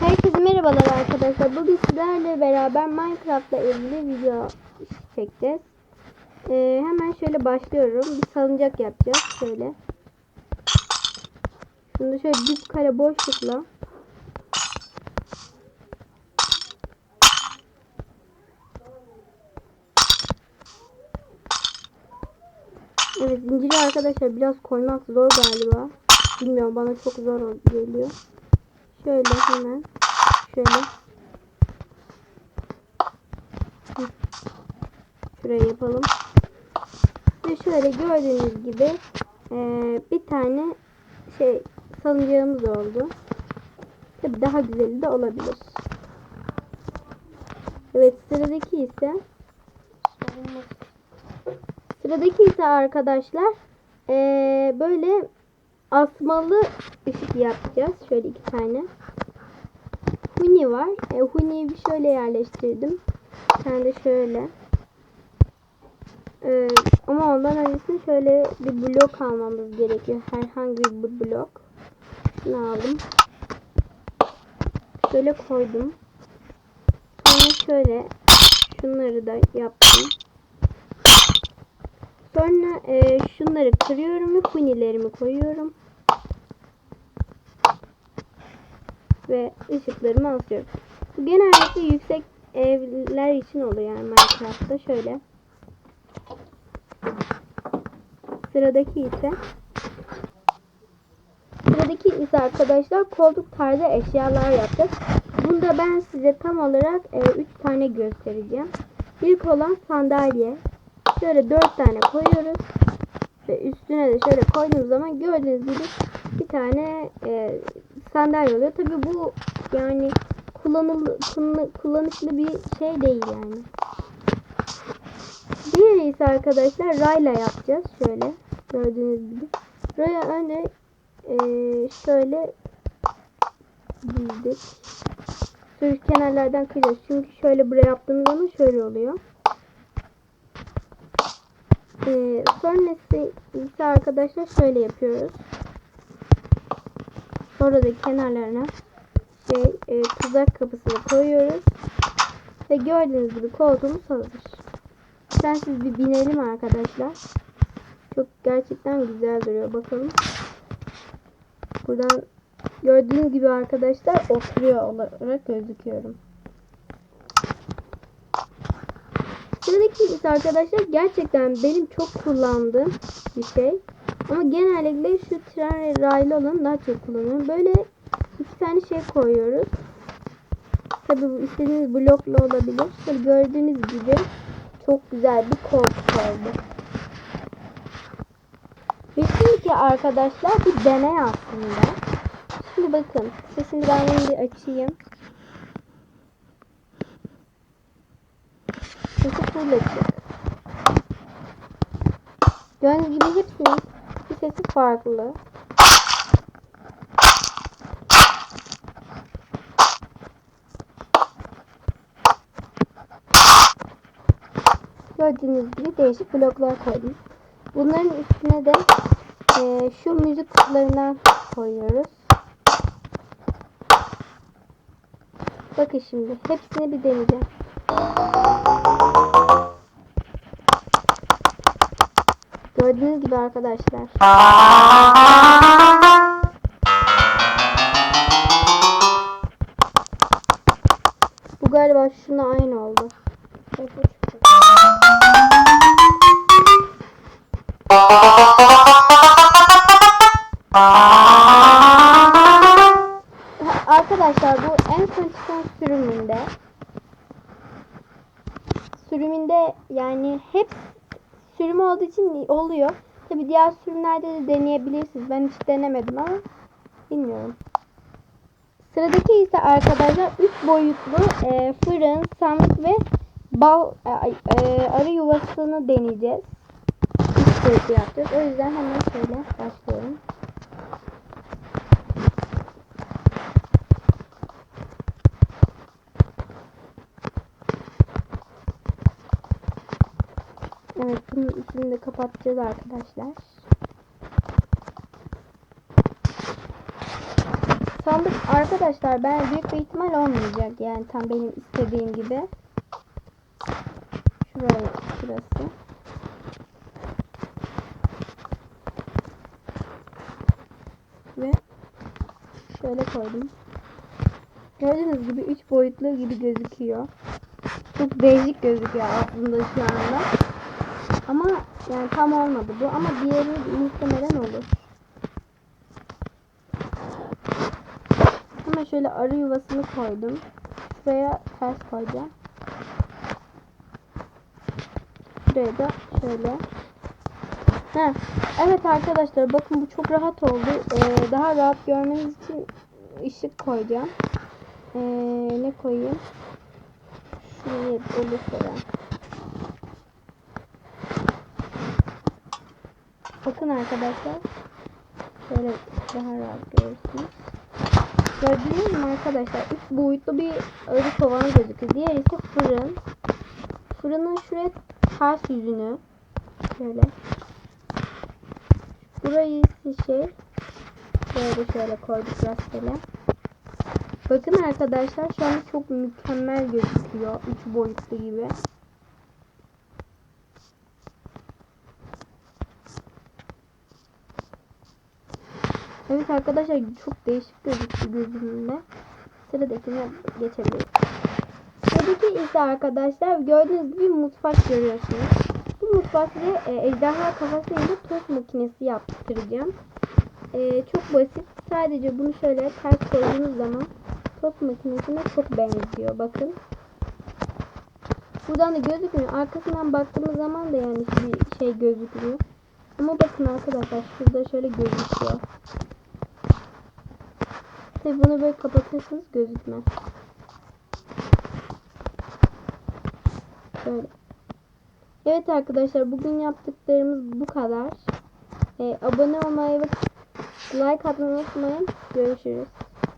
Herkese merhabalar arkadaşlar. Bugün sizlerle beraber Minecraft'la ilgili video çekeceğiz. Ee, hemen şöyle başlıyorum. Bir salıncak yapacağız. Şöyle. Şimdi şöyle düz kare boşlukla. Evet zinciri arkadaşlar biraz koymak zor galiba. Bilmiyorum bana çok zor geliyor. Şöyle hemen şöyle şuraya yapalım. Ve şöyle gördüğünüz gibi eee, bir tane şey salıncağımız oldu. Tabii daha güzeli de olabilir. Evet sıradaki ise sıradaki ise arkadaşlar eee, böyle asmalı ışık yapacağız. Şöyle iki tane. Huni var. E, Huni'yi bir şöyle yerleştirdim. Bir tane de şöyle. E, ama ondan öncesinde şöyle bir blok almamız gerekiyor. Herhangi bir blok. Şunu aldım. Şöyle koydum. Sonra şöyle şunları da yaptım. Sonra e, şunları kırıyorum ve hunilerimi koyuyorum. Ve ışıklarımı asıyorum. Bu genellikle yüksek evler için oluyor yani Minecraft'ta şöyle. Sıradaki ise Sıradaki ise arkadaşlar koltuk tarzı eşyalar yapacağız. Bunda ben size tam olarak 3 tane göstereceğim. İlk olan sandalye. Şöyle 4 tane koyuyoruz. Ve üstüne de şöyle koyduğumuz zaman gördüğünüz gibi bir tane e, sandalye oluyor. Tabi bu yani kullanılı, kullan- kullanışlı bir şey değil yani. Diğeri ise arkadaşlar rayla yapacağız. Şöyle gördüğünüz gibi. Raya önce e, şöyle dizdik. Şu kenarlardan kırıyoruz. Çünkü şöyle buraya yaptığımız zaman şöyle oluyor. Ee, sonrası ise arkadaşlar şöyle yapıyoruz. Sonra da kenarlarına şey e, tuzak kapısını koyuyoruz. Ve gördüğünüz gibi koltuğumuz hazır. Siz bir binelim arkadaşlar. Çok gerçekten güzel duruyor. Bakalım. Buradan gördüğünüz gibi arkadaşlar oturuyor olarak gözüküyorum. Sıradaki arkadaşlar gerçekten benim çok kullandığım bir şey. Ama genellikle şu tren raylı olanı daha çok kullanıyorum. Böyle iki tane şey koyuyoruz. Tabi bu istediğiniz blokla olabilir. Şöyle gördüğünüz gibi çok güzel bir koltuk oldu. Ve şimdiki arkadaşlar bir deney aslında. Şimdi bakın. Sesini ben bunu bir açayım. Sesi full açık. Gördüğünüz gibi sesi farklı. Gördüğünüz gibi değişik bloklar koydum. Bunların üstüne de e, şu müzik kutularından koyuyoruz. Bakın şimdi hepsini bir deneyeceğim. Gördüğünüz gibi arkadaşlar. Bu galiba şuna aynı oldu. Arkadaşlar bu en son çıkan sürümünde sürümünde yani hep sürüm olduğu için oluyor. Tabi diğer sürümlerde de deneyebilirsiniz. Ben hiç denemedim ama bilmiyorum. Sıradaki ise arkadaşlar 3 boyutlu e, fırın, sandık ve bal e, e, arı yuvasını deneyeceğiz. Üç boyutlu yapacağız. O yüzden hemen şöyle başlıyorum. De kapatacağız arkadaşlar. sandık arkadaşlar ben büyük bir ihtimal olmayacak. Yani tam benim istediğim gibi. Şuraya şurası. Ve şöyle koydum. Gördüğünüz gibi 3 boyutlu gibi gözüküyor. Çok değişik gözüküyor aslında şu anda. Ama yani tam olmadı bu ama diğeri muhtemelen olur. Ama şöyle arı yuvasını koydum. Şuraya ters koyacağım. Şuraya da şöyle. Heh. Evet arkadaşlar bakın bu çok rahat oldu. Ee, daha rahat görmeniz için ışık koyacağım. Ee, ne koyayım? Şuraya olursa ben. Bakın arkadaşlar. Şöyle daha rahat görürsünüz. Gördünüz mü arkadaşlar? Üç boyutlu bir arı kovanı gözüküyor. Diğer ise fırın. Fırının şuraya ters yüzünü. Şöyle. Burayı ise şey. Böyle şöyle koyduk rastgele. Bakın arkadaşlar şu an çok mükemmel gözüküyor. Üç boyutlu gibi. Evet arkadaşlar çok değişik gözüktü gözümle. Sıradakine geçebiliriz. Sıradaki ise arkadaşlar gördüğünüz gibi mutfak görüyorsunuz. Bu mutfakta e, ejderha kafasıyla tost makinesi yaptıracağım. E, çok basit. Sadece bunu şöyle ters koyduğunuz zaman tost makinesine çok benziyor. Bakın. Buradan da gözükmüyor. Arkasından baktığımız zaman da yani bir şey gözükmüyor. Ama bakın arkadaşlar şurada şöyle gözüküyor. Tabi bunu böyle kapatırsanız gözükmez. Böyle. Evet arkadaşlar bugün yaptıklarımız bu kadar. Ee, abone olmayı ve like atmayı unutmayın. Görüşürüz.